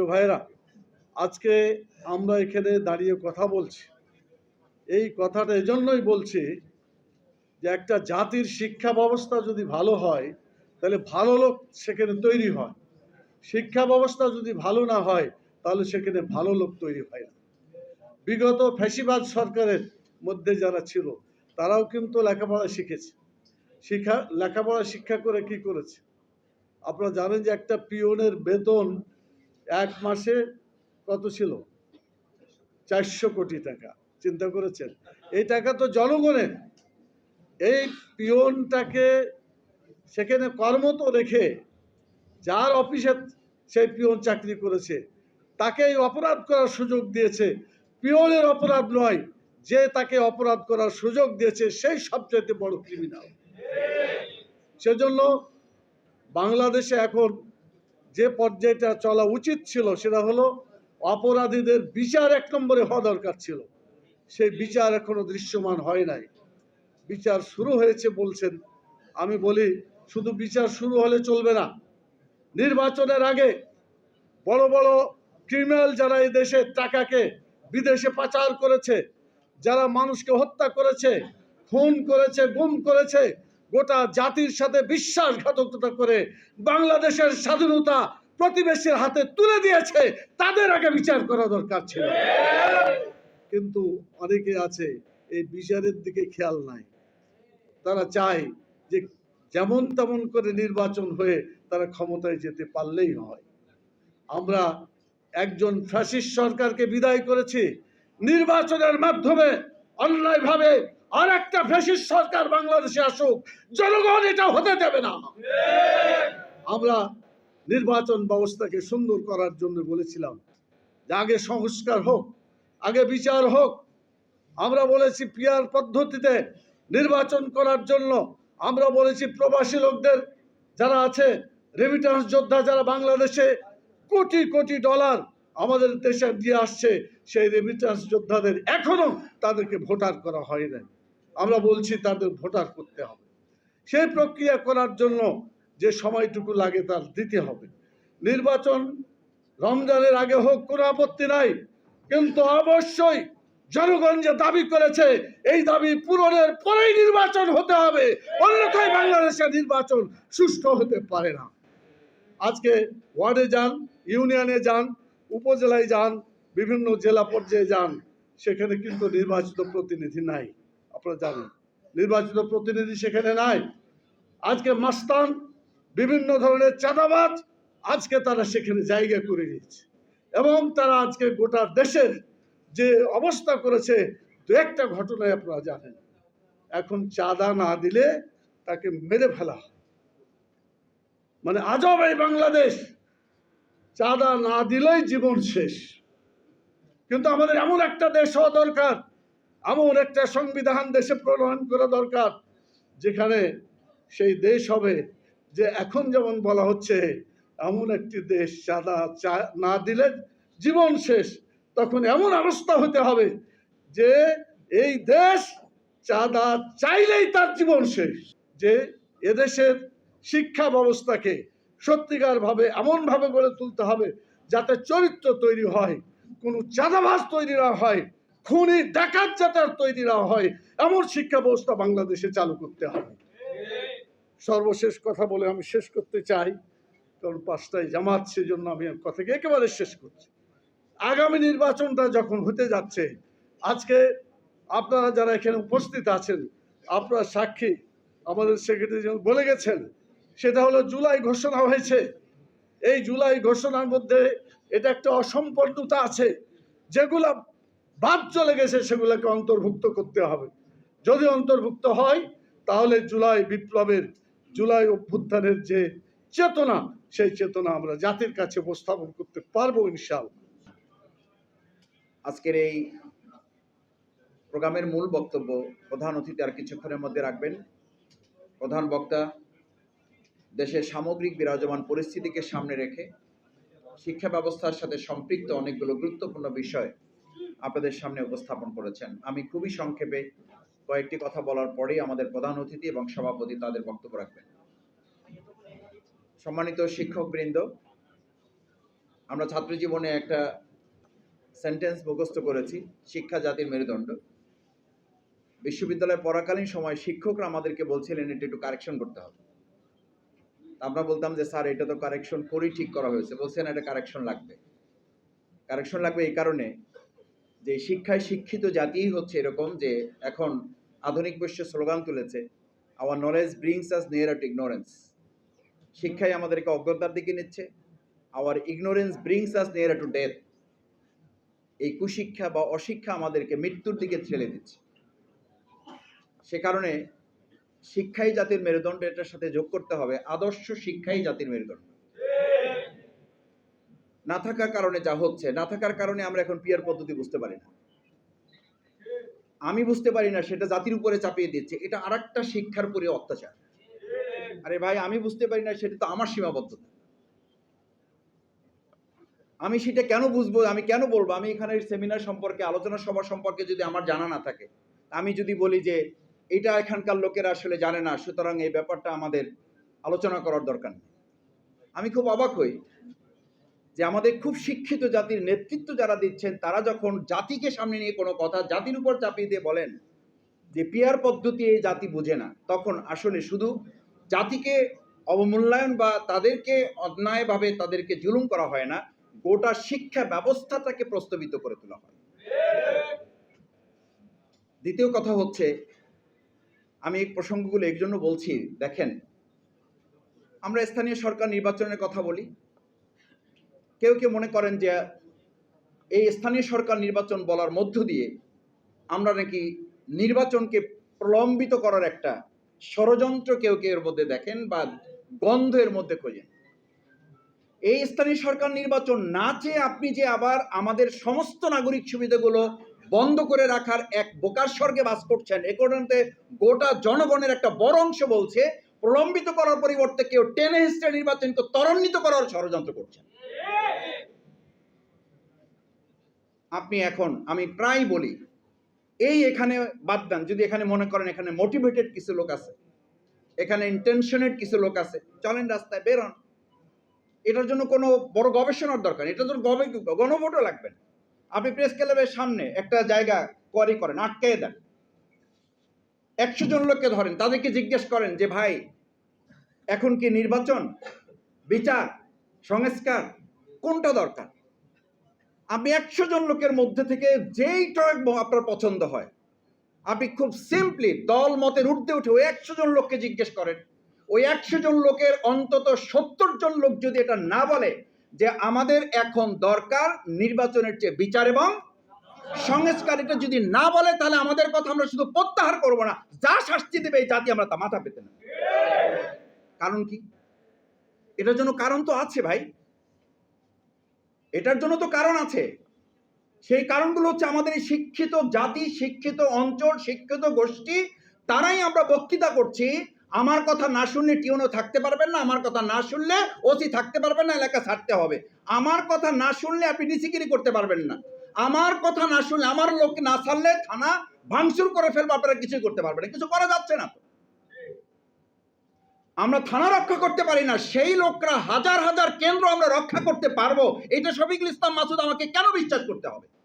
প্রিয় ভাইরা আজকে আমরা এখানে দাঁড়িয়ে কথা বলছি। এই কথাটা এজন্যই বলছি যে একটা জাতির শিক্ষা ব্যবস্থা যদি ভালো হয়, তাহলে ভালো লোক সেখানে তৈরি হয়। শিক্ষা ব্যবস্থা যদি ভালো না হয়, তাহলে সেখানে ভালো লোক তৈরি হয় না। বিগত ফ্যাসিবাদ সরকারের মধ্যে যারা ছিল, তারাও কিন্তু লেখাপড়া শিখেছে। শিক্ষা লেখাপড়া শিক্ষা করে কি করেছে? আপনারা জানেন যে একটা পিওনের বেতন এক মাসে কত ছিল? চারশো কোটি টাকা। চিন্তা করেছেন? এই টাকা তো জনগণের। এই পিওনটাকে সেখানে কর্মত রেখে যার অফিসে সেই পিওন চাকরি করেছে, তাকে এই অপরাধ করার সুযোগ দিয়েছে। পিওনের অপরাধ নয়, যে তাকে অপরাধ করার সুযোগ দিয়েছে, সেই সবচেয়ে বড় ক্রিমিনাল সেজন্য বাংলাদেশে এখন যে পর্যায়টা চলা উচিত ছিল সেটা হলো অপরাধীদের বিচার এক নম্বরে হওয়া দরকার ছিল। সেই বিচার এখনও দৃশ্যমান হয় নাই। বিচার শুরু হয়েছে বলছেন। আমি বলি, শুধু বিচার শুরু হলে চলবে না। নির্বাচনের আগে বড় বড় ক্রিমিনাল যারা এই দেশের টাকাকে বিদেশে পাচার করেছে, যারা মানুষকে হত্যা করেছে, খুন করেছে, গুম করেছে গোটা জাতির সাথে বিশ্বাসঘাতকতা করে বাংলাদেশের স্বাধীনতা প্রতিবেশীর হাতে তুলে দিয়েছে, তাদের আগে বিচার করা দরকার ছিল। কিন্তু অনেকে আছে, এই বিচারের দিকে খেয়াল নাই। তারা চায় যে যেমন তেমন করে নির্বাচন হয়ে তারা ক্ষমতায় যেতে পারলেই হয়। আমরা একজন ফ্যাসিস্ট সরকারকে বিদায় করেছি, নির্বাচনের মাধ্যমে অন্যায়ভাবে আর একটা ফ্যাসিস্ট সরকার বাংলাদেশে আসুক, জনগণ এটা হতে দেবে না। আমরা নির্বাচন ব্যবস্থাকে সুন্দর করার জন্য বলেছিলাম যে আগে সংস্কার হোক, আগে বিচার হোক। আমরা বলেছি পিয়ার পদ্ধতিতে নির্বাচন করার জন্য। আমরা বলেছি প্রবাসী লোকদের যারা আছে রেমিটেন্স যোদ্ধা যারা বাংলাদেশে কোটি কোটি ডলার আমাদের দেশে দিয়ে আসছে, সেই রেমিটেন্স যোদ্ধাদের এখনও তাদেরকে ভোটার করা হয় নাই। আমরা বলছি তাদের ভোটার করতে হবে। সেই প্রক্রিয়া করার জন্য যে সময়টুকু লাগে তার দিতে হবে। নির্বাচন রমজানের আগে হোক, কোনো আপত্তি নাই। কিন্তু অবশ্যই জনগণ যে দাবি করেছে, এই দাবি পূরণের পরেই নির্বাচন হতে হবে। অন্যথায় বাংলাদেশের নির্বাচন সুষ্ঠু হতে পারে না। আজকে ওয়ার্ডে যান, ইউনিয়নে যান, উপজেলায় যান, বিভিন্ন জেলা পর্যায়ে যান, সেখানে কিন্তু নির্বাচিত প্রতিনিধি নাই। আপনারা জানেন, নির্বাচিত প্রতিনিধি সেখানে নাই। আজকে মাস্তান, বিভিন্ন ধরনের চাঁদাবাজ আজকে তারা সেখানে জায়গা করে নিয়েছে। এবং তারা আজকে গোটা দেশের যে অবস্থা করেছে, দু একটা ঘটনায় আপনারা জানেন। এখন চাঁদা না দিলে তাকে মেরে ফেলা। মানে আজব এই বাংলাদেশ। চাঁদা না দিলেই জীবন শেষ। কিন্তু আমাদের এমন একটা দেশ হওয়া দরকার এমন একটা সংবিধান দেশে প্রণয়ন করা দরকার, যেখানে সেই দেশ হবে যে এখন যেমন বলা হচ্ছে, এমন একটি দেশ চাঁদা চা- না দিলে জীবন শেষ। তখন এমন অবস্থা হতে হবে যে এই দেশ চাঁদা চাইলেই তার জীবন শেষ। যে এদেশের শিক্ষা ব্যবস্থাকে সত্যিকারভাবে এমনভাবে গড়ে তুলতে হবে যাতে চরিত্র তৈরি হয়, কোনো চাঁদাবাজ তৈরি না হয়। খুনি ডাকাত যাতে আর তৈরি না হয়, এমন শিক্ষা ব্যবস্থা বাংলাদেশে চালু করতে হবে। সর্বশেষ কথা বলে আমি শেষ করতে চাই, কারণ পাঁচটায় জামাত, সেজন্য আমি কথাকে একেবারে শেষ করছি। আগামী নির্বাচনটা যখন হতে যাচ্ছে, আজকে আপনারা যারা এখানে উপস্থিত আছেন, আপনার সাক্ষী, আমাদের সেক্রেটারি বলে গেছেন, সেটা হলো জুলাই ঘোষণা হয়েছে। এই জুলাই ঘোষণার মধ্যে এটা একটা অসম্পূর্ণতা আছে। যেগুলা বাদ চলে গেছে, সেগুলোকে অন্তর্ভুক্ত করতে হবে। যদি অন্তর্ভুক্ত হয়, তাহলে জুলাই বিপ্লবের, জুলাই অভ্যুত্থানের যে চেতনা, সেই চেতনা আমরা জাতির কাছে উপস্থাপন করতে পারব ইনশাল আজকের এই প্রোগ্রামের মূল বক্তব্য, প্রধান অতিথি আর কিছুক্ষণের মধ্যে রাখবেন। প্রধান বক্তা, দেশের সামগ্রিক বিরাজমান পরিস্থিতিকে সামনে রেখে শিক্ষা ব্যবস্থার সাথে সম্পৃক্ত অনেকগুলো গুরুত্বপূর্ণ বিষয় আপনাদের সামনে উপস্থাপন করেছেন। আমি খুবই সংক্ষেপে কয়েকটি কথা বলার পরেই আমাদের প্রধান অতিথি এবং সভাপতি তাদের বক্তব্য রাখবেন। সম্মানিত শিক্ষকবৃন্দ, আমরা ছাত্র জীবনে একটা সেন্টেন্স মুখস্থ করেছি, শিক্ষা জাতির মেরুদণ্ড। বিশ্ববিদ্যালয়ে পড়াকালীন সময় শিক্ষকরা আমাদেরকে বলছিলেন, এটা একটু কারেকশন করতে হবে। আমরা বলতাম যে, স্যার, এটা তো কারেকশন করেই ঠিক করা হয়েছে। বলছেন, এটা কারেকশন লাগবে। কারেকশন লাগবে এই কারণে যে শিক্ষায় শিক্ষিত জাতিই হচ্ছে এরকম যে এখন আধুনিক বিশ্ব স্লোগান তুলেছে our knowledge brings us near to ignorance শিক্ষাই আমাদেরকে অজ্ঞতার দিকে নিচ্ছে our ignorance brings us near to death এই কুশিক্ষা বা অশিক্ষা আমাদেরকে মৃত্যুর দিকে ঠেলে দিচ্ছে। সে কারণে শিক্ষাই জাতির মেরুদণ্ড এটার সাথে যোগ করতে হবে, আদর্শ শিক্ষাই জাতির মেরুদণ্ড। না থাকার কারণে যা হচ্ছে, না থাকার কারণে আমরা এখন পিয়ার পদ্ধতি বুঝতে পারি না। আমি বুঝতে পারি না, সেটা জাতির উপরে চাপিয়ে দিচ্ছে। এটা আরেকটা শিক্ষার উপরে অত্যাচার। আরে ভাই, আমি বুঝতে পারি না, সেটা তো আমার সীমাবদ্ধতা। আমি সেটা কেন বুঝব, আমি কেন বলব? আমি এখানে সেমিনার সম্পর্কে, আলোচনা সভা সম্পর্কে যদি আমার জানা না থাকে, আমি যদি বলি যে এটা এখানকার লোকেরা আসলে জানে না, সুতরাং এই ব্যাপারটা আমাদের আলোচনা করার দরকার নেই। আমি খুব অবাক হই। যে আমাদের খুব শিক্ষিত জাতির নেতৃত্ব যারা দিচ্ছেন, তারা যখন জাতিকে সামনে নিয়ে কোনো কথা জাতির উপর চাপিয়ে দিয়ে বলেন যে পিয়ার পদ্ধতি এই জাতি বুঝে না, তখন আসলে শুধু জাতিকে অবমূল্যায়ন বা তাদেরকে অন্যায়ভাবে তাদেরকে জুলুম করা হয় না, গোটা শিক্ষা ব্যবস্থাটাকে প্রস্তাবিত করে তোলা হয়। দ্বিতীয় কথা হচ্ছে, আমি এই প্রসঙ্গগুলো এর জন্য বলছি, দেখেন, আমরা স্থানীয় সরকার নির্বাচনের কথা বলি কেউ কেউ মনে করেন যে এই স্থানীয় সরকার নির্বাচন বলার মধ্য দিয়ে আমরা নাকি নির্বাচনকে প্রলম্বিত করার একটা ষড়যন্ত্র কেউ কেউ এর মধ্যে দেখেন বা গন্ধ এর মধ্যে খোঁজেন। এই স্থানীয় সরকার নির্বাচন না চেয়ে আপনি যে আবার আমাদের সমস্ত নাগরিক সুবিধাগুলো বন্ধ করে রাখার এক বোকার স্বর্গে বাস করছেন, এ কারণে গোটা জনগণের একটা বড় অংশ বলছে, প্রলম্বিত করার পরিবর্তে কেউ টেনে হিস্ট্রে নির্বাচনকে ত্বরান্বিত করার ষড়যন্ত্র করছেন। আপনি এখন, আমি প্রায় বলি, এই এখানে বাদ দেন, যদি এখানে মনে করেন এখানে মোটিভেটেড কিছু লোক আছে, এখানে ইন্টেনশনেড কিছু লোক আছে, চলেন রাস্তায় বেরোন এটার জন্য কোনো বড় গবেষণার দরকার। এটার জন্য গবে- গণভোটও লাগবে আপনি প্রেস ক্লাবের সামনে একটা জায়গা কোয়ারি করেন আটকে দেন। একশো জন লোককে ধরেন, তাদেরকে জিজ্ঞেস করেন যে, ভাই, এখন কি নির্বাচন? বিচার? সংস্কার? কোনটা দরকার? আপনি একশো জন লোকের মধ্যে থেকে যেই টয়েক আপনার পছন্দ হয়, আপনি খুব সিম্পলি দল মতের ঊর্ধ্বে উঠে ওই একশো জন লোককে জিজ্ঞেস করেন। ওই একশো জন লোকের অন্তত সত্তর জন লোক যদি এটা না বলে যে আমাদের এখন দরকার নির্বাচনের চেয়ে বিচার এবং সংস্কার, এটা যদি না বলে তাহলে আমাদের কথা আমরা শুধু প্রত্যাহার করব না। যা শাস্তি দেবে এই জাতি আমরা তা মাথা পেতে না। কারণ কি? এটার জন্য কারণ তো আছে ভাই। এটার জন্য তো কারণ আছে। সেই কারণগুলো হচ্ছে আমাদের এই শিক্ষিত জাতি, শিক্ষিত অঞ্চল, শিক্ষিত গোষ্ঠী, তারাই আমরা বক্তৃতা করছি। আমার কথা না শুনলে টিউনও থাকতে পারবেন না, আমার কথা না শুনলে ওসি থাকতে পারবেন না, এলাকা ছাড়তে হবে। আমার কথা না শুনলে আপনি ডিসিগিরি করতে পারবেন না। আমার কথা না শুনলে, আমার লোক না ছাড়লে থানা ভাঙচুর করে ফেলবে, আপনারা কিছুই করতে পারবেন না। কিছু করা যাচ্ছে না আমরা থানা রক্ষা করতে পারি না, সেই লোকরা হাজার হাজার কেন্দ্র আমরা রক্ষা করতে পারব। এটা শফিকুল ইসলাম মাসুদ আমাকে কেন বিশ্বাস করতে হবে?